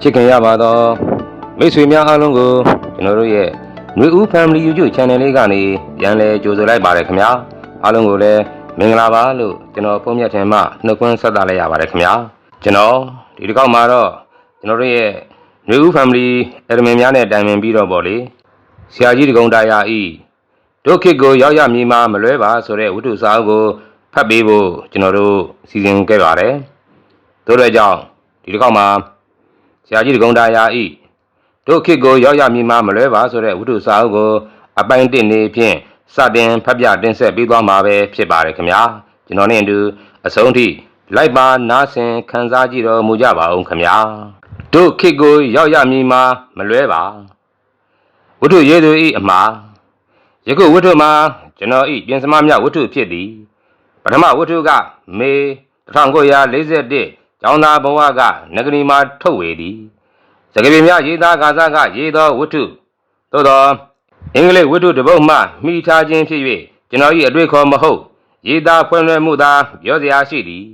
ချစ်ခင်ရပါသောမိတ်ဆွေများအားလုံးကိုကျွန်တော်တို့ရဲ့ຫນွေဦး Family YouTube Channel လေးကနေပြန်လည်ကြိုဆိုလိုက်ပါတယ်ခင်ဗျာအားလုံးကိုလည်းမင်္ဂလာပါလို့ကျွန်တော်ဖုန်းမြတ်ထင်မှနှုတ်ခွန်းဆက်သလိုက်ရပါတယ်ခင်ဗျာကျွန်တော်ဒီတစ်ခေါက်မှာတော့ကျွန်တော်တို့ရဲ့ຫນွေဦး Family Admin များနဲ့တိုင်ပင်ပြီးတော့ပေါ့လေဆရာကြီးတကုံတာယာဤဒုက္ခကိုရောက်ရမည်မှာမလွဲပါဆိုတဲ့ဝတ္ထုစာအုပ်ကိုဖတ်ပေးဖို့ကျွန်တော်တို့စီစဉ်ခဲ့ပါတယ်တို့တဲ့ကြောင့်ဒီတစ်ခေါက်မှာ ဆရာကြီးတကုံတာယာဤတို့ခေတ်ကိုရောက်ရမည်မှာမလွဲပါဆိုတဲ့ဝိတုစာအုပ်ကိုအပိုင်းတစ်နေဖြင့်စတင်ဖတ်ပြတင်ဆက်ပေးသွားမှာပဲဖြစ်ပါတယ်ခင်ဗျာကျွန်တော်နဲ့အတူအဆုံးထိလိုက်ပါနားဆင်ခံစားကြည့်တော်မူကြပါအောင်ခင်ဗျာတို့ခေတ်ကိုရောက်ရမည်မှာမလွဲပါဝိတုရေးသူဤအမှားယခုဝိတုမှာကျွန်တော်ဤပြင်စမမြဝိတုဖြစ်သည်ပထမဝိတုကမေ1941 ကျောင်းသားဘဝကနဂရီမှာထုတ်ဝေသည်စကပြေများရေးသားကာသကရေးသောဝတ္ထုသို့သောအင်္ဂလိပ်ဝတ္ထုတစ်ပုဒ်မှမိထားခြင်းဖြစ်၍ကျွန်တော်၏အတွေ့ခေါ်မဟုတ်ရေးသားဖွင့်လွှဲမှုသာပြောစရာရှိသည်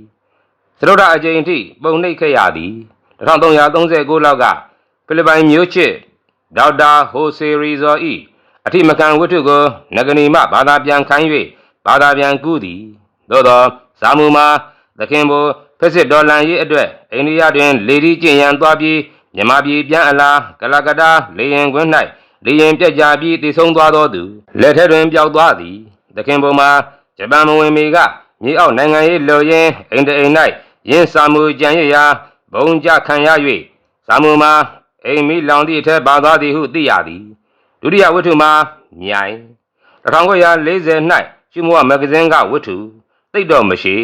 သရုတ်ရအကြိမ်အထိပုံနှိပ်ခဲ့ရသည်1339လောက်ကဖိလစ်ပိုင်မြို့ချစ်ဒေါက်တာဟိုဆေရီဇော်၏အထိမခံဝတ္ထုကိုနဂနီမှဘာသာပြန်ခိုင်း၍ဘာသာပြန်ကူးသည်သို့သောဇာမူမှာသခင်ဘို ဖက်စစ်ဒေါ်လန်ရေးအတွက်အိန္ဒိယတွင် လေဒီကျင့်ရန်သွားပြီးမြမပြည်ပြန်အလားကလကတာလေရင်ခွင်း၌လေရင်ပြက်ကြပြီးတည်ဆုံသွားသောသူလက်ထက်တွင်ပျောက်သွားသည်သခင်ဘုံမှာဂျပန်မဝင်မီကမြေအောက်နိုင်ငံရေးလော်ရင်အိမ်တအိမ်၌ရင်းစာမှုကြံရရာဘုံကြခံရ၍စာမှုမှာအိမ်မီလောင်သည့်အထက်ပါသွားသည်ဟုသိရသည်ဒုတိယဝတ္ထုမှာမြိုင်1940၌ရှုမောမဂ္ဂဇင်းကဝတ္ထုသိပ်တော့မရှိ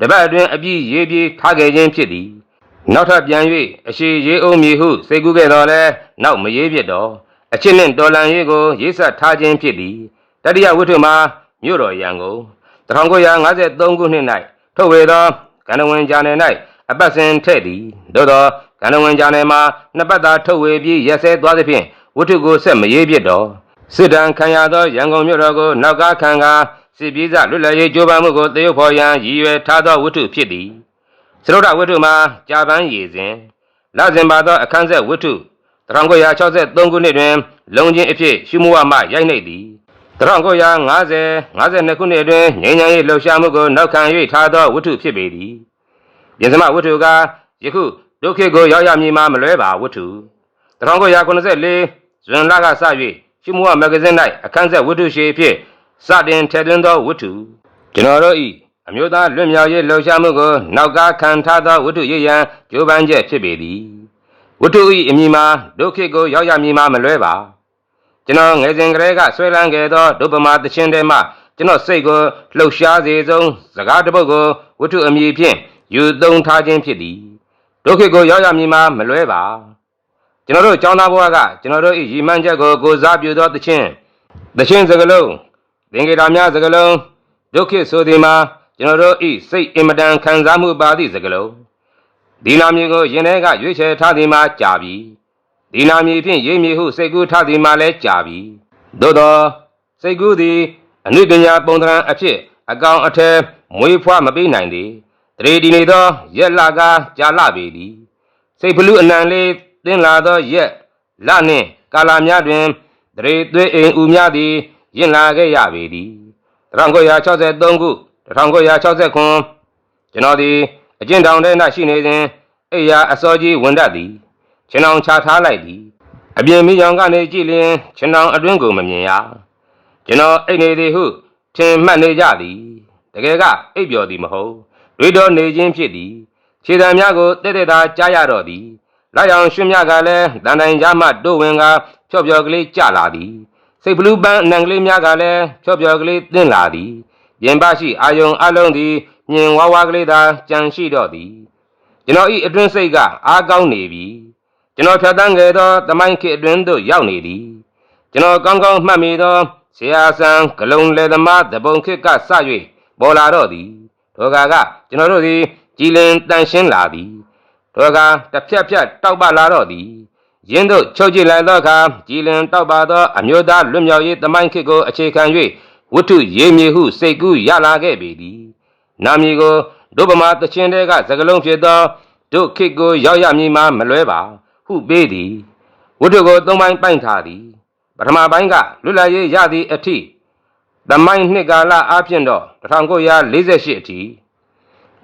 တပတ်အတွင်းအပြည့်ရေးပြေးထားခဲ့ခြင်းဖြစ်သည်နောက်ထပ်ပြန်၍အရှိရေးအုံးမည်ဟုစိတ်ကူးခဲ့တော်လဲနောက်မရေးဖြစ်တော့အချစ်နှင့်တော်လန်ရေးကိုရေးဆက်ထားခြင်းဖြစ်သည်တတိယဝတ္ထုမှာမြို့တော်ရန်ကုန်1953ခုနှစ်၌ထုတ်ဝေသောကန္နဝင်ဂျာနယ်၌အပတ်စဉ်ထည့်သည်သို့သောကန္နဝင်ဂျာနယ်မှာနှစ်ပတ်သာထုတ်ဝေပြီးရက်စဲသွားသဖြင့်ဝတ္ထုကိုဆက်မရေးဖြစ်တော့စစ်တမ်းခံရသောရန်ကုန်မြို့တော်ကိုနောက်ကားခံကာ စစ်ပြေးစလွတ်လပ်ရေးကြိုးပမ်းမှုကိုတရုတ်ဖော်ရန်ရည်ရွယ်ထားသောဝတ္ထုဖြစ်သည်စရုဒ္ဓဝတ္ထုမှာကြာပန်းရည်စဉ်လစဉ်ပါသောအခန်းဆက်ဝတ္ထု1963ခုနှစ်တွင် လုံချင်းအဖြစ်ရှုမဝမှရိုက်နှိပ်သည်1950 52ခုနှစ်တွင်ငြိမ်းချမ်းရေးလှုပ်ရှားမှုကိုနောက်ခံ၍ထားသောဝတ္ထုဖြစ်ပေသည်ပြင်စမဝတ္ထုကယခုဒုက္ခကိုရောက်ရမည်မှာမလွဲပါဝတ္ထု1994ဇွန်လကစ၍ရှုမဝမဂ္ဂဇင်း၌အခန်းဆက်ဝတ္ထုရှည်ဖြစ် စတင်ထည့်သွင်းသောဝတ္ထုကျွန်တော်တို့၏အမျိုးသားလွတ်မြောက်ရေးလှုပ်ရှားမှုကိုနောက်ကားခံထားသောဝတ္ထုရည်ရန်ကြိုးပမ်းချက်ဖြစ်ပေသည်ဝတ္ထု၏အမည်မှာဒုက္ခကိုရောက်ရမည်မှာမလွဲပါကျွန်တော်ငယ်စဉ်ကလေးကဆွဲလန်းခဲ့သောဒုပမာတခြင်းတဲမှကျွန်တော်စိတ်ကိုလှုပ်ရှားစေဆုံးစကားတစ်ပုဒ်ကိုဝတ္ထုအမည်ဖြင့်ယူသုံးထားခြင်းဖြစ်သည်ဒုက္ခကိုရောက်ရမည်မှာမလွဲပါကျွန်တော်တို့ចောင်းသားဘဝကကျွန်တော်တို့၏ရည်မှန်းချက်ကိုကိုးစားပြုသောတခြင်းတခြင်းစကလုံးသ င်္ကေတများစကလုံးဒုက္ခဆိုသည်မှာကျွန်တော်တို့ဤစိတ်အင်မတန်ခံစားမှုပါသည့်စကလုံးဒီနာမည်ကိုယင်ထဲကရွေးချယ်ထားသည်မှာကြာပြီဒီနာမည်ဖြင့်ရေးမည်ဟုစိတ်ကူးထားသည်မှာလည်းကြာပြီသို့သောစိတ်ကူးသည်အနုပညာပုံသဏ္ဍာန်အဖြစ်အကောင်အထည်မွေးဖွားမပေးနိုင်သည်တရေဒီနေသောရက်လကားကြာလပေသည်စိတ်ဖလူအနံလေးသင်လာသောရက်လနှင့်ကာလများတွင်တရေသွေးအိမ်ဦးများသည် ယင်လာခဲ့ရပေသည်1963ခု1960ခွန်ကျွန်တော်သည်အကျဉ်ထောင်ထဲ၌ရှိနေစဉ်အိယာအစောကြီးဝင်တတ်သည်ခြင်အောင်ချထားလိုက်သည်အပြင်မိရောင်ကနေကြည့်လျင်ခြင်အောင်အတွင်းကိုမမြင်ရကျွန်တော်အိတ်နေသည်ဟုထင်မှတ်နေကြသည်တကယ်ကအိပ်ပျော်သည်မဟုတ်တွေးတော်နေခြင်းဖြစ်သည်ခြေတံများကိုတက်တက်သာကြားရတော့သည်လိုက်အောင်ရွှင်မြကလည်းတန်တိုင်ကြားမှတိုးဝင်ကဖြော့ဖြော့ကလေးကြလာသည် စိတ်ဘလူးပန်းအနံကလေးများကလည်းဖြော့ဖြော့ကလေးတင်းလာသည်ပြင်ပရှိအာယုံအလုံးသည်မြင်ဝါဝါကလေးသာကြံရှိတော့သည်ကျွန်တော်ဤအတွင်းစိတ်ကအားကောင်းနေပြီကျွန်တော်ဖြတ်တန်းခဲ့သောတမိုင်းခေအတွင်းသို့ရောက်နေသည်ကျွန်တော်ကောင်းကောင်းမှတ်မိသောဆရာဆန်ဂလုံလေသမားတပုံခေတ်ကစ၍ပေါ်လာတော့သည်ထိုကကကျွန်တော်တို့သည်ကြည်လင်တန်ရှင်းလာသည်ထိုကတစ်ဖြတ်ဖြတ်တောက်ပလာတော့သည် ရင်းတို့ချုပ်ကြည့်လိုက်သောအခါကြည်လင်တောက်ပါသောအမျိုးသားလွတ်မြောက်ရေးတမိုင်းခေတ်ကိုအခြေခံ၍ဝတ္ထုရေးမြေဟုစိတ်ကူးရလာခဲ့ပေသည်နာမည်ကိုဒုဗမာတချင်းတဲကစကလုံးဖြစ်သောဒုခေတ်ကိုရောက်ရမည်မှာမလွဲပါဝဟုပေးသည်ဝတ္ထုကိုသုံးပိုင်းပိုင်ထားသည်ပထမပိုင်းကလွတ်လပ်ရေးရသည့်အထိသမိုင်းနှစ်ကာလအပြင်တော့1948အထိ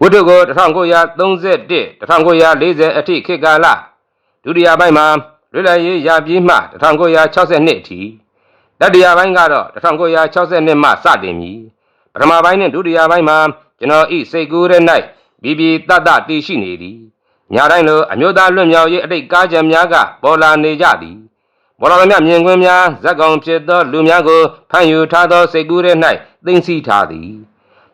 ဝတ္ထုကို1931 1940အထိခေတ်ကာလ ဒုတိယပိုင်းမှာလွတ်လပ်ရေးရပြီးမှ1962အထိတတိယပိုင်းကတော့1962မှစတင်မည်ပထမပိုင်းနဲ့ဒုတိယပိုင်းမှာကျွန်တော်ဤစိတ်ကူးရဲ၌ဘီဘီတတတည်ရှိနေသည်ညာတိုင်းလိုအမျိုးသားလွတ်မြောက်ရေးအတိတ်ကားကြံများကပေါ်လာနေကြသည်ဘောတော်မြတ်မြင်ကွင်းများဇက်ကောင်ဖြစ်သောလူများကိုဖန်ယူထားသောစိတ်ကူးရဲ၌သိသိထားသည်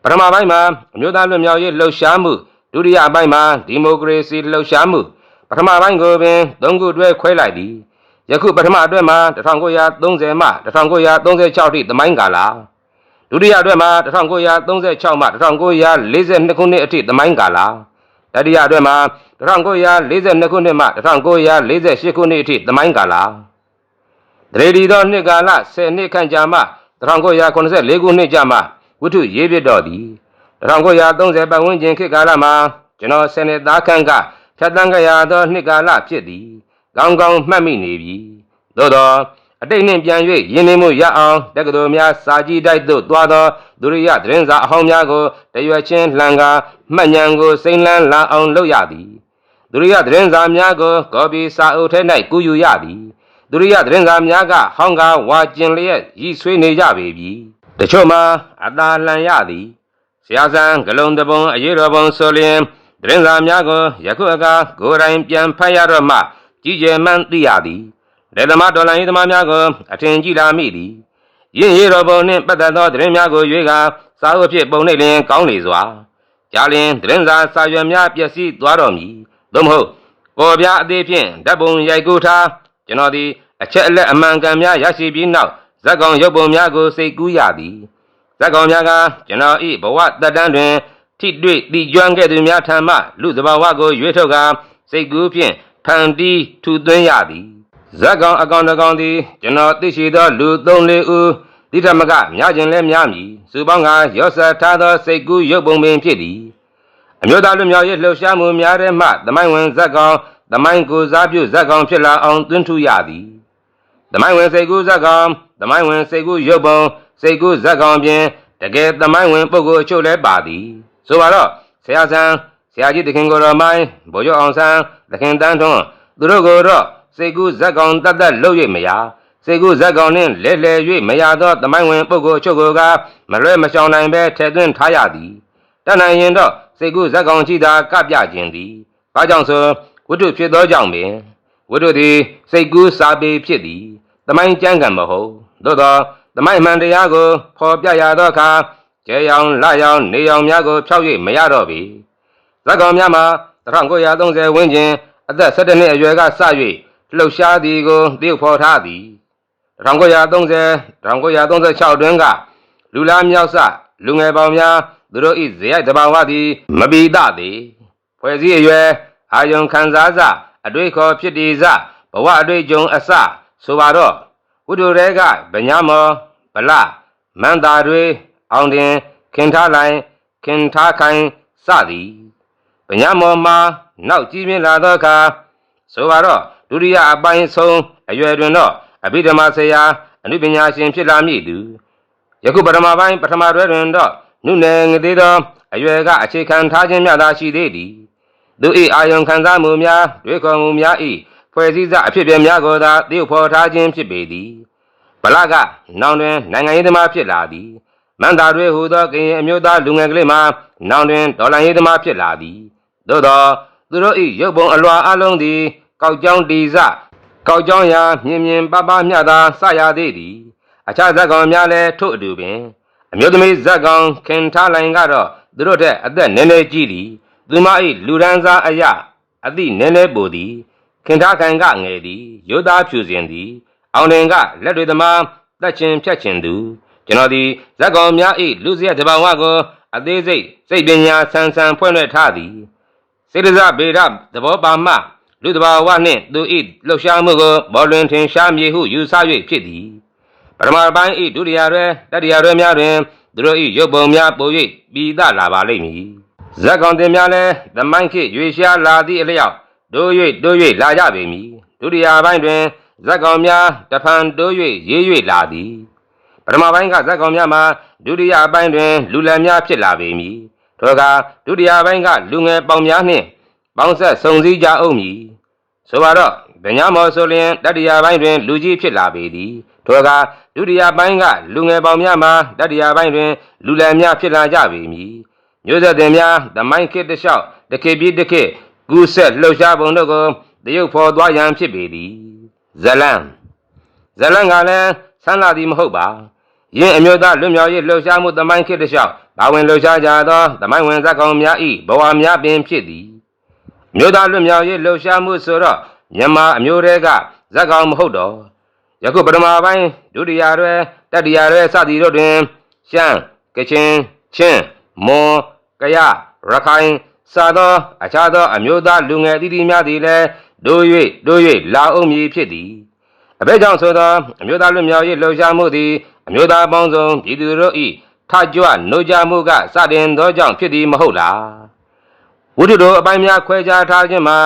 ပထမပိုင်းမှာအမျိုးသားလွတ်မြောက်ရေးလှုပ်ရှားမှုဒုတိယပိုင်းမှာဒီမိုကရေစီလှုပ်ရှားမှု ပထမပိုင်းကိုပင်သုံးခုတွဲခွဲလိုက်သည်ယခုပထမအတွက်မှာ1930မှ1936ထိသမိုင်းကာလဒုတိယအတွက်မှာ1936မှ1942ခုနှစ်အထိသမိုင်းကာလတတိယအတွက်မှာ1942ခုနှစ်မှ1948ခုနှစ်အထိသမိုင်းကာလတရေဒီသောနှစ်ကာလ10နှစ်ခန့်ကြာမှ1984ခုနှစ်ကြာမှဝတ္ထုရေးပြတော်သည်1930ပတ်ဝန်းကျင်ခေတ်ကာလမှာကျွန်တော်ဆယ်နှစ်သားခန့်က ဖြတ်တန်းကြရသောနှစ်ကာလဖြစ်သည်ကောင်းကောင်းမှတ်မိနေပြီသို့သောအတိတ်နှင့်ပြန်၍ယင်းနေမှုရအောင်တက္ကသိုလ်များစာကြည့်တိုက်သို့တွားသောဒုရိယသတင်းစာအဟောင်းများကိုတရွက်ချင်းလှန်ကာမှတ်ဉဏ်ကိုစိမ့်လန်းလာအောင်လုပ်ရသည်ဒုရိယသတင်းစာများကိုကော်ပီစာအုပ်ထဲ၌ကူးယူရသည်ဒုရိယသတင်းစာများကဟောင်းကားဝါကျင်လျက်ရည်ဆွေးနေကြပေပြီတချို့မှာအသာလန်ရသည်ဆရာဆန်းဂလုံးတပုံအရေးတော်ပုံဆိုလျင် သတင်းစာများကိုယခုအခါကိုယ်တိုင်ပြန်ဖတ်ရတော့မှကြီးကျယ်မှန်းသိရသည်လက်သမားဒေါ်လာရေးသမားများကိုအထင်ကြီးလာမိသည်ရင်းရတော်ပုံနှင့်ပတ်သက်သောသတင်းများကိုရွေးကာစာအုပ်ဖြစ်ပုံနှိပ်လျင်ကောင်းလေစွာကြားလျင်သတင်းစာစာရွက်များပျက်စီးသွားတော်မူသို့မဟုတ်ပေါ်ပြအသေးဖြင့်ဓာတ်ပုံရိုက်ကူးထားကျွန်တော်သည်အချက်အလက်အမှန်ကန်များရရှိပြီးနောက်ဇက်ကောင်ရုပ်ပုံများကိုစိတ်ကူးရသည်ဇက်ကောင်များကကျွန်တော်၏ဘဝတက်တန်းတွင် ထိတွေ့တည်ကျွမ်းခဲ့သူများထံမှလူသဘာဝကိုရွေးထုတ်ကာစိတ်ကူးဖြင့်ဖန်တီးထူသွင်းရသည်ဇက်ကောင်အကောင်တကောင်သည်ကျွန်တော်သိရှိသောလူ၃၄ဦးတိထမကများခြင်းလဲများမည်စုပေါင်းကရော့ဆက်ထားသောစိတ်ကူးရုပ်ပုံပင်ဖြစ်သည်အမျိုးသားလူမျိုးရေးလှုပ်ရှားမှုများတဲ့မှသမိုင်းဝင်ဇက်ကောင်သမိုင်းကိုစားပြုဇက်ကောင်ဖြစ်လာအောင်တွင်းထူရသည်သမိုင်းဝင်စိတ်ကူးဇက်ကောင်သမိုင်းဝင်စိတ်ကူးရုပ်ပုံစိတ်ကူးဇက်ကောင်ပြင်တကယ်သမိုင်းဝင်ပုဂ္ဂိုလ်အချို့လဲပါသည် ဆိုပါတော့ဆရာဆန်းဆရာကြီးတခင်ကိုတော်မိုင်းဗိုလ်ချုပ်အောင်ဆန်းတခင်တန်းထွန်းသူတို့ကိုတော့စိတ်ကူးဇက်ကောင်တတ်တတ်လုပ်၍မရစိတ်ကူးဇက်ကောင်နှင့်လဲလှယ်၍မရသောတမိုင်းဝင်ပုဂ္ဂိုလ်အချို့ကိုကမလွဲမရှောင်နိုင်ပဲထည့်သွင်းထားရသည်တတ်နိုင်ရင်တော့စိတ်ကူးဇက်ကောင်ရှိသာကပြခြင်းသည်ဘာကြောင့်ဆိုဝတ္ထုဖြစ်သောကြောင့်ပင်ဝတ္ထုသည်စိတ်ကူးစာပေဖြစ်သည်တမိုင်းကျမ်းကံမဟုတ်သို့သောတမိုင်းမှန်တရားကိုဖော်ပြရသောအခါ ကျဲရောင်လာရောင်နေရောင်များကိုဖြောက်၍မရတော့ပြီဇက်ကောင်များမှာ1930ဝန်းကျင်အသက်17နှစ်အရွယ်ကစ၍လှုပ်ရှားသည်ကိုတည်ဖော်ထားသည်1930 1936တွင်ကလူလားမြောက်စလူငယ်ပေါင်းများသူတို့ဤဇေယျတဘာဝသည်မပီဒသည်ဖွဲ့စည်းအရွယ်အာယုံခံစားစအတွေ့ခေါ်ဖြစ်တည်စဘဝအတွေ့အကြုံအစဆိုပါတော့ဝိတုရဲကဗညာမောဗလမန္တာတွေ အောင်တင်ခင်ထားလိုက်ခင်ထားခိုင်စသည်ဗညာမောမှာနောက်ကြီးမြင့်လာသောအခါဆိုပါတော့ဒုတိယအပိုင်းဆုံးအရွယ်တွင်တော့အဘိဓမ္မာဆရာအနုပညာရှင်ဖြစ်လာမည်သူယခုပထမပိုင်းပထမတွဲတွင်တော့နုနယ်ငသေးသောအရွယ်ကအခြေခံထားခြင်းများသာရှိသေးသည်သူ၏အာယုံခံစားမှုများတွေးခေါ်မှုများ၏ဖွဲ့စည်းစအဖြစ်ပြများကိုသာတည်ဖော်ထားခြင်းဖြစ်ပေသည်ဗလကနောင်တွင်နိုင်ငံရေးသမားဖြစ်လာသည် မန္တာတွေဟူသောကရင်အမျိုးသားလူငယ်ကလေးမှနောင်တွင်ဒေါ်လာရေးသမားဖြစ်လာသည်သို့သောသူတို့၏ရုပ်ပုံအလွာအလုံးသည် ကောက်ကြောင်းတီစကောက်ကြောင်းရာမြင်မြင်ပပမျှသာစရသေးသည်အခြားဇက်ကောင်များလည်းထို့အတူပင် အမျိုးသမီးဇက်ကောင်ခင်ထားလိုင်ကတော့သူတို့ထက်အသက်နည်းနည်းကြီးသည်သူမ၏လူရန်စားအယအသည့်နည်းနည်းပိုသည်ခင်ထားခိုင်ကငယ်သည်ရိုးသားဖြူစင်သည်အောင်တင်ကလက်တွေသမားတက်ချင်းဖြတ်ချင်းသူ ကျွန်တော်သည်ဇက်ကောင်များ၏လူစရက်တဘာဝကိုအသေးစိတ်စိတ်ပညာဆန်းဆန်းဖွင့်လွှဲထားသည်စေတဇဗေဒသဘောပါမှလူတဘာဝနှင့်သူ၏လှုပ်ရှားမှုကိုဘောလွင်ထင်ရှားမြေဟုယူဆ၍ဖြစ်သည်ပထမပိုင်း၏ဒုတိယတွင်တတိယတွင်များတွင်သူတို့၏ရုပ်ပုံများပို၍ပြီးသလာပါလိမ့်မည်ဇက်ကောင်တင်များလည်းသမိုင်းခေရွေရှားလာသည့်အလျောက်တို့၍တို့၍လာကြပေမည်ဒုတိယပိုင်းတွင်ဇက်ကောင်များတဖန်တိုး၍ရေး၍လာသည် ပထမပိုင်းကဇက်ကောင်များမှာဒုတိယပိုင်းတွင်လူလံများဖြစ်လာပေမည်ထိုအခါဒုတိယပိုင်းကလူငယ်ပေါင်များနှင့်ပေါင်းဆက်စုံစည်းကြအောင်မည်ဆိုပါတော့ဗညာမော်ဆိုလျင်တတိယပိုင်းတွင် လူကြီးဖြစ်လာပေသည်ထိုအခါဒုတိယပိုင်းကလူငယ်ပေါင်များမှာတတိယပိုင်းတွင် လူလံများဖြစ်လာကြပေမည်မျိုးဆက်တင်များသမိုင်းခေတ်တစ်လျှောက်တစ်ခေတ်ပြီးတစ်ခေတ်ကူးဆက်လှုပ်ရှားပုံတို့ကိုတရုပ်ဖော်သွားရန်ဖြစ်ပေသည်ဇလံဇလန်ကလည်းဆန်းလာသည်မဟုတ်ပါ ယင်းအမျိုးသားလွတ်မြောက်ရေးလှုပ်ရှားမှုတမိုင်းခေတ်တစ်လျှောက်ဘာဝင်လှုပ်ရှားကြသောတမိုင်းဝင်ဇက်ကောင်များဤဘဝများပင်ဖြစ်သည်အမျိုးသားလွတ်မြောက်ရေးလှုပ်ရှားမှုဆိုတော့မြန်မာအမျိုးတွေကဇက်ကောင်မဟုတ်တော့ယခုပထမပိုင်းဒုတိယရွယ်တတိယရွယ်စသည်တို့တွင်ရှမ်းကချင်ချင်းမွန်ကရရခိုင်စသောအခြားသော အမျိုးသားလူငယ်အသီးသီးများသည်လည်းတို့၍တို့၍လာအောင်မည်ဖြစ်သည်အဘဲကြောင့်ဆိုသောအမျိုးသားလွတ်မြောက်ရေးလှုပ်ရှားမှုသည် အမျိုးသားပေါင်းစုံပြည်သူတို့၏ထကြွနှုတ်ကြမှုကစတင်သောကြောင့်ဖြစ်သည်မဟုတ်လားဝိတုတို့အပိုင်းများခွဲခြားထားခြင်းမှာ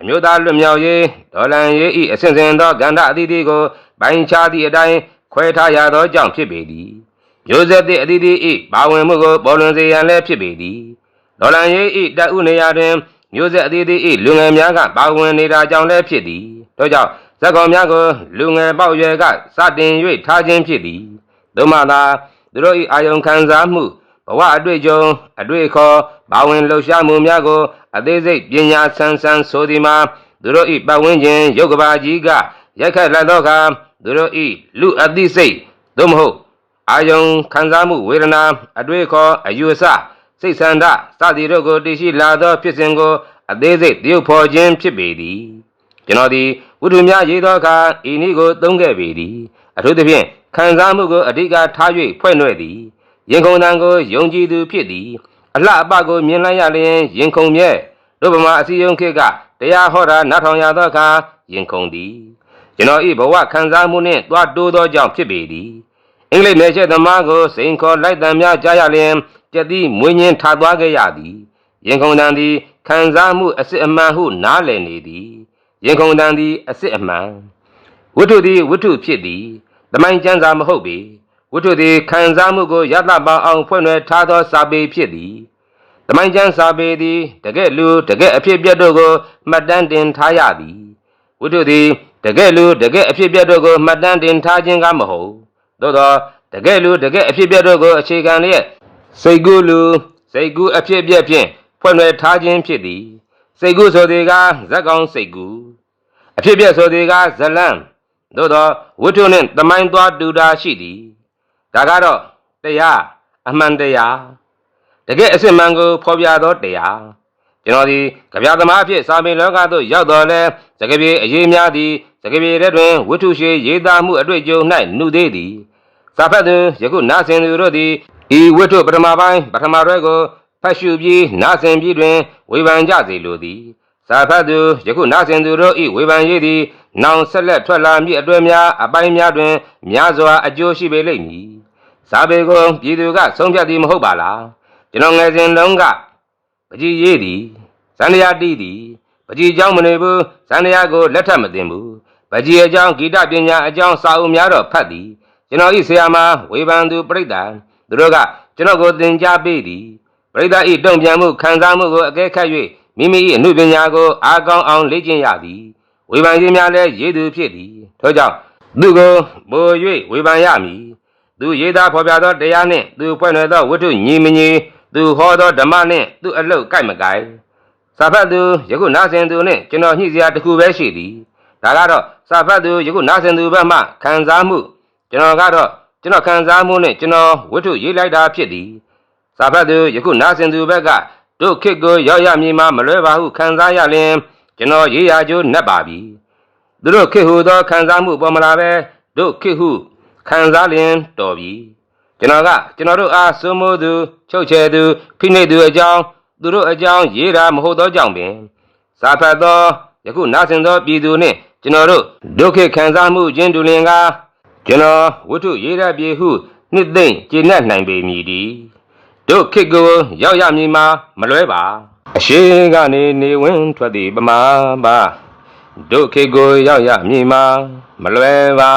အမျိုးသားလွတ်မြောက်ရေးဒေါ်လန်ရေး၏အစဉ်စဉ်သောကန္ဓအသီးသီးကိုပိုင်းခြားသည့်အတိုင်းခွဲထားရသောကြောင့်ဖြစ်ပေသည်မျိုးဆက်သည့်အသီးသီး၏ပါဝင်မှုကိုပေါ်လွင်စေရန်လည်းဖြစ်ပေသည်ဒေါ်လန်ရေး၏တပ်ဥနေရာတွင်မျိုးဆက်အသီးသီး၏လူငယ်များကပါဝင်နေတာကြောင့်လည်းဖြစ်သည်တို့ကြောင့် ဇက်ကောင်များကိုလူငယ်ပေါက်ရွယ်ကစတင်၍ထားခြင်းဖြစ်သည်သို့မှသာသူတို့၏အာယုံခံစားမှုဘဝအတွေ့အကြုံအတွေ့အခေါ်ဘာဝင်လှုပ်ရှားမှုများကို အသေးစိတ်ပညာဆန်းဆန်းဆိုသည်မှာသူတို့၏ပတ်ဝန်းကျင်ယုတ်ကဘာကြီးကရိုက်ခတ်လိုက်သောအခါသူတို့၏လူအသိစိတ်သို့မဟုတ်အာယုံခံစားမှုဝေဒနာအတွေ့အခေါ်အယူအဆစိတ်ဆန္ဒစသည်တို့ကိုတည်ရှိလာသောဖြစ်စဉ်ကို အသေးစိတ်တရုပ်ဖော်ခြင်းဖြစ်ပေသည် ကျွန်တော်ဒီဝိတုများရေးသောအခါဤနည်းကိုသုံးခဲ့ပေသည်အထူးသဖြင့်ခံစားမှုကိုအဓိကထား၍ဖွဲ့နှဲ့သည်ရင်ခုန်တန်ကိုယုံကြည်သူဖြစ်သည်အလှအပကိုမြင်လိုက်ရလျင်ရင်ခုန်မြဲတို့ဗမာအစည်းအရုံးခေတ်ကတရားဟောတာနားထောင်ရသောအခါရင်ခုန်သည်ကျွန်တော်ဤဘဝခံစားမှုနှင့်တွားတိုးသောကြောင့်ဖြစ်ပေသည်အင်္ဂလိပ်နယ်ချက်သမားကိုစိန်ခေါ်လိုက်တံများကြားရလျင်ကြက်သည်မွေးညင်းထသွားခဲ့ရသည်ရင်ခုန်တန်သည်ခံစားမှုအစစ်အမှန်ဟုနားလည်နေသည် ရင်ခုန်တန်သည်အစစ်အမှန်ဝတ္ထုသည်ဝတ္ထုဖြစ်သည်တမိုင်းကျမ်းစာမဟုတ်ပေဝတ္ထုသည်ခံစားမှုကိုယသပေါင်းအောင်ဖွင့်လွှဲထားသောစာပေဖြစ်သည်တမိုင်းကျမ်းစာပေသည်တကယ်လူတကယ်အဖြစ်အပျက်တို့ကိုမှတ်တမ်းတင်ထားရသည်ဝတ္ထုသည်တကယ်လူတကယ်အဖြစ်အပျက်တို့ကိုမှတ်တမ်းတင်ထားခြင်းကမဟုတ်သို့သောတကယ်လူတကယ်အဖြစ်အပျက်တို့ကိုအခြေခံလျက်စိတ်ကူးလူစိတ်ကူးအဖြစ်အပျက်ဖြင့်ဖွင့်လွှဲထားခြင်းဖြစ်သည်စိတ်ကူးဆိုသည်ကဇက်ကောင်စိတ်ကူး အဖြစ်ပြက်ဆိုသည်ကဇလံသို့သောဝိတ္ထုနှင့်တမိုင်းသွားတူတာရှိသည်ဒါကတော့တရားအမှန်တရားတကယ်အစစ်မှန်ကိုဖော်ပြသောတရားကျွန်တော်ဒီကြပြသမားအဖြစ်စာပေလောကသို့ရောက်တော်လဲစကပြေအရေးများသည်စကပြေတဲ့တွင်ဝိတ္ထုရှိရေးသားမှုအတွေ့အကြုံ၌နှုသေးသည်စာဖတ်သူယခုနာဆင်သူတို့သည်ဤဝိတ္ထုပထမပိုင်းပထမရွဲကိုဖတ်ရှုပြီးနာဆင်ပြီးတွင်ဝေဖန်ကြစေလိုသည် စာဖတ်သူယခုနာဆင်သူတို့၏ဝေဖန်ရေးသည်နောင်ဆက်လက်ထွက်လာမည့်အတွဲများအပိုင်းများတွင်များစွာအကျိုးရှိပေလိမ့်မည်စာပေကိုပြည်သူကဆုံးဖြတ်သည်မဟုတ်ပါလားကျွန်တော်ငယ်စဉ်တုန်းကပကြီးရေးသည်ဇန်တရားတီးသည်ပကြီးเจ้าမနေဘူးဇန်တရားကိုလက်ထပ်မသိဘူးပကြီးအကြောင်းဂီတပညာအကြောင်းစာအုပ်များတော့ဖတ်သည်ကျွန်တော်ဤဆရာမဝေဖန်သူပြိတ္တာသူတို့ကကျွန်တော်ကိုသင်ကြားပေးသည်ပရိသတ်ဤတုံ့ပြန်မှုခံစားမှုကိုအကဲခတ်၍ မိမိ၏အမှုပညာကိုအားကောင်းအောင်လေ့ကျင့်ရသည်ဝေဖန်ခြင်းများလည်းရေးသူဖြစ်သည်ထို့ကြောင့်သူကိုပို၍ဝေဖန်ရမည်သူရေးသားဖော်ပြသောတရားနှင့်သူဖွဲ့နှဲသောဝတ္ထုညီမညီသူဟောသောဓမ္မနှင့်သူအလုတ်ကိုက်မကိုက်စာဖတ်သူယခုနာဆင်သူနှင့်ကျွန်တော်ညှိစရာတစ်ခုပဲရှိသည်ဒါကတော့စာဖတ်သူယခုနာဆင်သူဘက်မှခံစားမှုကျွန်တော်ကတော့ကျွန်တော်ခံစားမှုနဲ့ကျွန်တော်ဝတ္ထုရေးလိုက်တာဖြစ်သည်စာဖတ်သူယခုနာဆင်သူဘက်က တို့ခစ်ကိုရောက်ရမည်မှာမလွဲပါဟုခံစားရလင်ကျွန်တော်ရေးရကြိုးနှက်ပါပြီသူတို့ခစ်ဟုသောခံစားမှုပေါ်မလာပဲတို့ခစ်ဟုခံစားလင်တော်ပြီကျွန်တော်ကကျွန်တော်တို့အားစိုးမိုးသူချုပ်ချယ်သူဖိနှိပ်သူအကြောင်းသူတို့အကြောင်းရေးတာမဟုတ်သောကြောင့်ပင်စာဖတ်သောယခုနာဆင်သောပြည်သူနှင့်ကျွန်တော်တို့ဒုက္ခခံစားမှုချင်းတူလင်ကကျွန်တော်ဝတ္ထုရေးရပြေဟုနှစ်သိမ့်ကျေနပ်နိုင်ပေမည်ဒီ တို့ခေတ်ကိုရောက်ရမည်မှာမလွဲပါအရှိကနေနေဝင်ထွက်သည်ပမာပါတို့ခေတ်ကိုရောက်ရမည်မှာမလွယ်ပါ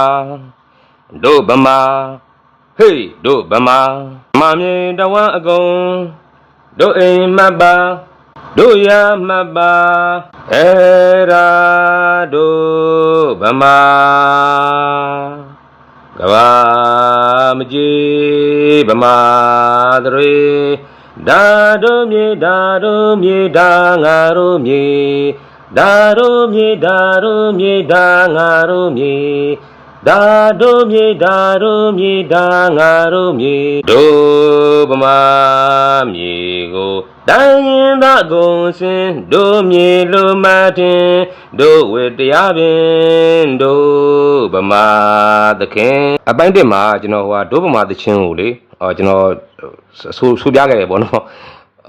တို့ဗမာဟေးတို့ဗမာမမြေတဝမ်းအကုန်တို့အိမ်မတ်ပါတို့ရမတ်ပါအဲ့ဒါတို့ဗမာက ဘာမကြီးဗမာတွေဒါတို့မြေဒါတို့မြေဒါငါတို့မြေဒါတို့မြေဒါတို့မြေဒါငါတို့မြေဒါတို့မြေဒါတို့မြေဒါငါတို့မြေတို့ဗမာမြေကို တိုင်းရင်သာကုံစင်တို့မြေလိုမတင်တို့ဝေတရားပင်တို့ဗမာသခင်အပိုင်းတစ်မှာကျွန်တော်ဟိုဟာတို့ဗမာသချင်းကိုလေအော်ကျွန်တော်ဆိုဆိုပြခဲ့တယ်ပေါ့နော်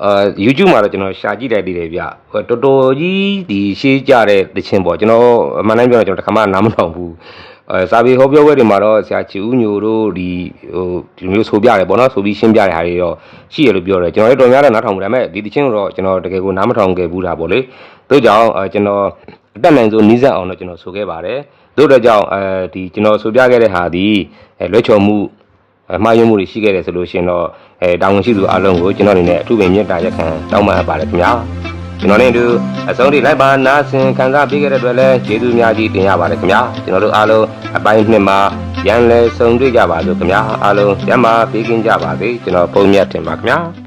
အာ YouTube မှာတော့ကျွန်တော်ရှာကြည့်လိုက်သေးတယ်ဗျဟိုတော်တော်ကြီးဒီရှေးကြတဲ့သချင်းပေါ့ကျွန်တော်အမှန်တမ်းပြောရင်ကျွန်တော်တစ်ခါမှနားမထောင်ဘူးအဲ စာပေဟောပြောပွဲတွေမှာတော့ဆရာချီဦးညိုတို့ဒီဟိုဒီလိုမျိုးဆိုပြတယ်ပေါ့နော်ဆိုပြီးရှင်းပြတဲ့ဟာတွေတော့ရှိရလို့ပြောတယ်ကျွန်တော်လည်းတော်များတော့နားထောင်ဘူးဒါပေမဲ့ဒီသချင်းကိုတော့ကျွန်တော်တကယ်ကိုနားမထောင်ခဲ့ဘူးတာပေါ့လေတို့ကြောင့်အဲကျွန်တော်အတက်နိုင်ဆုံးနီးစပ်အောင်တော့ကျွန်တော်ဆိုခဲ့ပါတယ်တို့တော့ကြောင့်အဲဒီကျွန်တော်ဆိုပြခဲ့တဲ့ဟာဒီအဲလွှဲချော်မှုအမှားယွင်းမှုတွေရှိခဲ့တယ်ဆိုလို့ရှိရင်တော့အဲတာဝန်ရှိသူအားလုံးကိုကျွန်တော်အနေနဲ့အထူးပင်မြတ်တာရက်ခံတောင်းပန်အပ်ပါတယ်ခင်ဗျာ ကျွန်တော်နဲ့အတူအဆုံးထိလိုက်ပါနားဆင်ခံစားပေးခဲ့တဲ့အတွက်လည်းကျေးဇူးများကြီးတင်ရပါတယ်ခင်ဗျာကျွန်တော်တို့အားလုံးအပိုင်းနှစ်မှာပြန်လည်ဆုံတွေ့ကြပါစို့ခင်ဗျာအားလုံးကျမ်းမာပေးကင်းကြပါစေကျွန်တော်ပုံမြတ်တင်ပါခင်ဗျာ